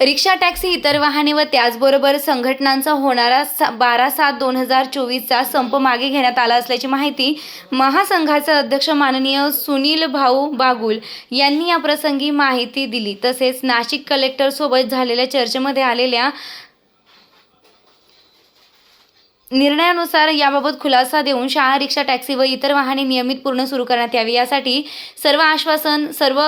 Rickshaw taxi इतर वाहने व त्याचबरोबर संघटनांचा होणारा सा बारा सात दोन हजार चोवीसचा संप मागे घेण्यात आला असल्याची माहिती महासंघाचे अध्यक्ष माननीय सुनील भाऊ बागुल यांनी याप्रसंगी माहिती दिली. तसेच नाशिक कलेक्टरसोबत झालेल्या चर्चेमध्ये आलेल्या निर्णयानुसार याबाबत खुलासा देऊन शाळा रिक्षा टॅक्सी व इतर वाहने नियमित पूर्ण सुरू करण्यात यावी यासाठी सर्व आश्वासन सर्व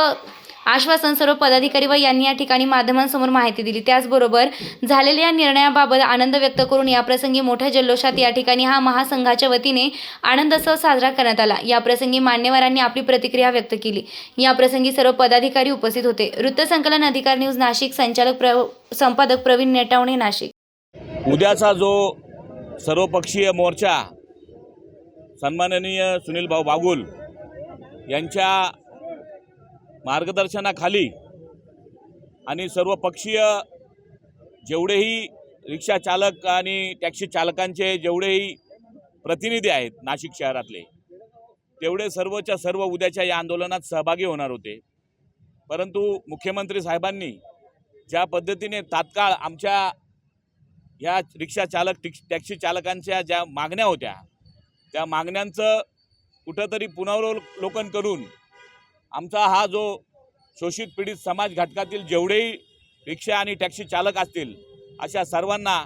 आश्वासन सर्व पदाधिकारी व यांनी या ठिकाणी माध्यमांसमोर माहिती दिली. त्याचबरोबर झालेल्या या निर्णयाबाबत आनंद व्यक्त करून याप्रसंगी मोठ्या जल्लोषात या ठिकाणी हा महासंघाच्या वतीने आनंदोत्सव साजरा करण्यात आला. याप्रसंगी मान्यवरांनी आपली प्रतिक्रिया व्यक्त केली. याप्रसंगी सर्व पदाधिकारी उपस्थित होते. वृत्तसंकलन अधिकार न्यूज नाशिक संचालक प्र संपादक प्रवीण नेटावणे नाशिक. उद्याचा जो सर्वपक्षीय मोर्चा सन्माननीय सुनील भाऊ बागुल यांच्या मार्गदर्शनाखाली आणि सर्व पक्षीय जेवढेही रिक्षा चालक आणि टॅक्सी चालकांचे जेवढेही प्रतिनिधी आहेत नाशिक शहरातले तेवढे सर्वच्या सर्व उद्याच्या या आंदोलनात सहभागी होणार होते. परंतु मुख्यमंत्री साहेबांनी ज्या पद्धतीने तात्काळ आमच्या ह्या रिक्षा चालक टिक्स टॅक्सी चालकांच्या ज्या मागण्या होत्या त्या मागण्यांचं कुठंतरी पुनरावलोकन करून आमचा हा जो शोषित पीडित समाज घटकातील जेवढेही रिक्षा आणि टॅक्सी चालक असतील अशा सर्वांना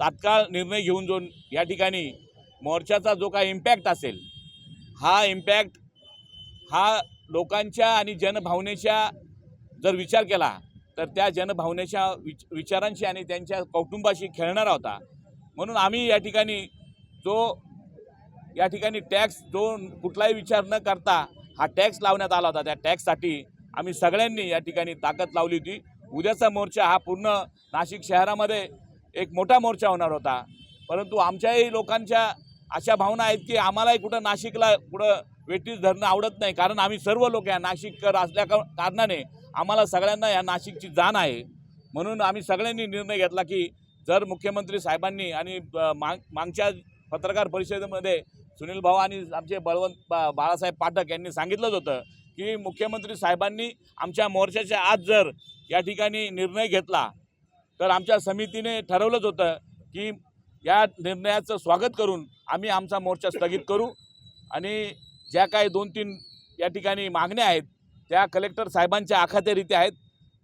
तात्काळ निर्णय घेऊन जो या ठिकाणी मोर्चाचा जो काही इम्पॅक्ट असेल हा इम्पॅक्ट हा लोकांच्या आणि जनभावनेच्या जर विचार केला तर त्या जनभावनेच्या विच विचारांशी आणि त्यांच्या कौटुंबाशी खेळणारा होता. म्हणून आम्ही या ठिकाणी जो या ठिकाणी टॅक्स जो कुठलाही विचार न करता हा टॅक्स लावण्यात आला होता. त्या टॅक्ससाठी आम्ही सगळ्यांनी या ठिकाणी ताकद लावली होती. उद्याचा मोर्चा हा पूर्ण नाशिक शहरामध्ये एक मोठा मोर्चा होणार होता. परंतु आमच्याही लोकांच्या अशा भावना आहेत की आम्हालाही कुठं नाशिकला कुठं वेटीस धरणं आवडत नाही. कारण आम्ही सर्व लोक या नाशिककर असल्या कारणाने आम्हाला सगळ्यांना या नाशिकची जाण आहे. म्हणून आम्ही सगळ्यांनी निर्णय घेतला की जर मुख्यमंत्री साहेबांनी आणि माग मागच्या पत्रकार परिषदेमध्ये सुनील भाऊ आणि आमचे बळवंत बा बाळासाहेब पाठक यांनी सांगितलंच होतं की मुख्यमंत्री साहेबांनी आमच्या मोर्चाच्या आज जर या ठिकाणी निर्णय घेतला तर आमच्या समितीने ठरवलंच होतं की या निर्णयाचं स्वागत करून आम्ही आमचा मोर्चा स्थगित करू. आणि ज्या काही दोन तीन या ठिकाणी मागण्या आहेत त्या कलेक्टर साहेबांच्या आखात्यारीत्या आहेत.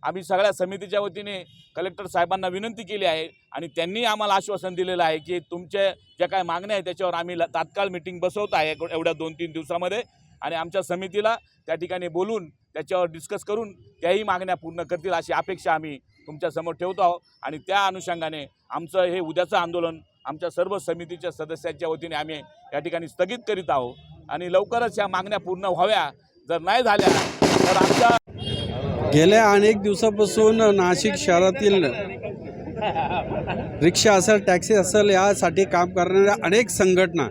आम्ही सगळ्या समितीच्या वतीने कलेक्टर साहेबांना विनंती केली आहे आणि त्यांनी आम्हाला आश्वासन दिलेलं आहे की तुमच्या ज्या काय मागण्या आहेत त्याच्यावर आम्ही तात्काळ मिटिंग बसवत आहे एवढ्या दोन तीन दिवसामध्ये. आणि आमच्या समितीला त्या ठिकाणी बोलून त्याच्यावर डिस्कस करून त्याही मागण्या पूर्ण करतील अशी अपेक्षा आम्ही तुमच्यासमोर ठेवतो आहोत. आणि त्या अनुषंगाने आमचं हे उद्याचं आंदोलन आमच्या सर्व समितीच्या सदस्यांच्या वतीने आम्ही या ठिकाणी स्थगित करीत आहोत. आणि लवकरच या मागण्या पूर्ण व्हाव्या. जर नाही झाल्या तर आमच्या गेल्या अनेक दिवसापासून नाशिक शहरातील रिक्षा असेल टॅक्सी असेल यासाठी काम करणाऱ्या अनेक संघटना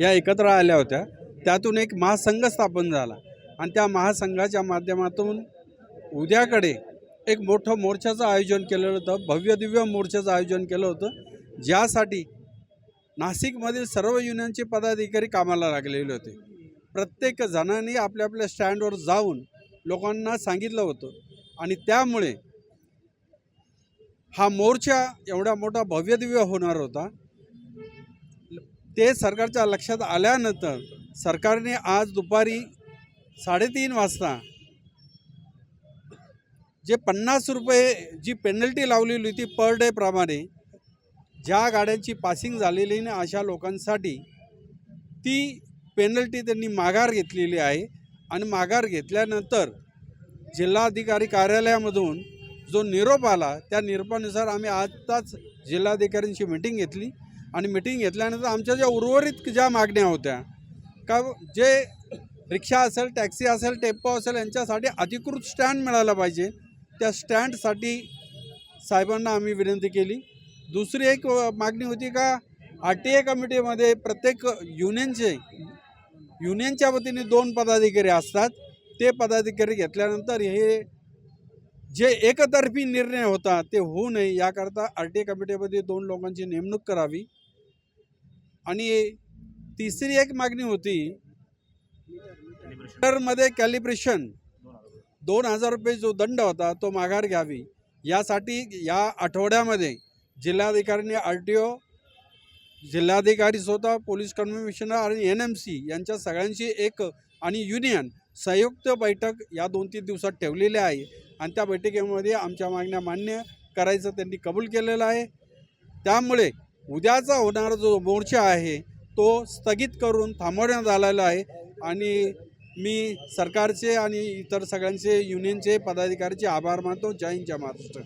या एकत्र आल्या होत्या. त्यातून एक महासंघ स्थापन झाला. आणि त्या महासंघाच्या माध्यमातून उद्याकडे एक मोठं मोर्चाचं आयोजन केलेलं होतं भव्य दिव्य मोर्चाचं आयोजन केलं होतं. ज्यासाठी नाशिकमधील सर्व युनियनचे पदाधिकारी कामाला लागलेले होते. प्रत्येक जणांनी आपल्या आपल्या स्टँडवर जाऊन लोकांना सांगितलं होतं. आणि त्यामुळे हा मोर्चा एवढा मोठा भव्यदिव्य होणार होता. ते सरकारच्या लक्षात आल्यानंतर सरकारने आज दुपारी साडेतीन वाजता जे पन्नास रुपये जी पेनल्टी लावलेली होती पर डे प्रमाणे ज्या गाड्यांची पासिंग झालेली ना अशा लोकांसाठी ती पेनल्टी त्यांनी माघार घेतलेली आहे. आणि माघार घेतल्यानंतर जिल्हाधिकारी कार्यालयामधून जो निरोप आला त्या निरोपानुसार आम्ही आत्ताच जिल्हाधिकाऱ्यांची मिटिंग घेतली. आणि मिटिंग घेतल्यानंतर आमच्या ज्या उर्वरित ज्या मागण्या होत्या का जे रिक्षा असेल टॅक्सी असेल टेम्पो असेल यांच्यासाठी अधिकृत स्टँड मिळाला पाहिजे. त्या स्टँडसाठी साहेबांना आम्ही विनंती केली. दुसरी एक मागणी होती का आर टी ए कमिटीमध्ये प्रत्येक युनियनचे युनियनच्या वतीने दोन पदाधिकारी असतात. ते पदाधिकारी घेतल्यानंतर हे जे एकतर्फी निर्णय होता ते होऊ नये याकरता आर टी ए कमिटीमध्ये दोन लोकांची नेमणूक करावी. आणि तिसरी एक मागणी होती मध्ये कॅलिब्रेशन दोन हजार रुपये जो दंड होता तो माघार घ्यावी. यासाठी या आठवड्यामध्ये जिल्हाधिकाऱ्यांनी आर टी ओ जिल्हाधिकारी स्वतः पोलीस कमिशनर आणि एन एम सी यांच्या सगळ्यांशी एक आणि युनियन संयुक्त बैठक या दोन तीन दिवसात ठेवलेली आहे. आणि त्या बैठकीमध्ये आमच्या मागण्या मान्य करायचं त्यांनी कबूल केलेलं आहे. त्यामुळे उद्याचा होणारा जो मोर्चा आहे तो स्थगित करून थांबवण्यात आलेला आहे. आणि मी सरकारचे आणि इतर सगळ्यांचे युनियनचे पदाधिकारीचे आभार मानतो. जय हिंद जय महाराष्ट्र.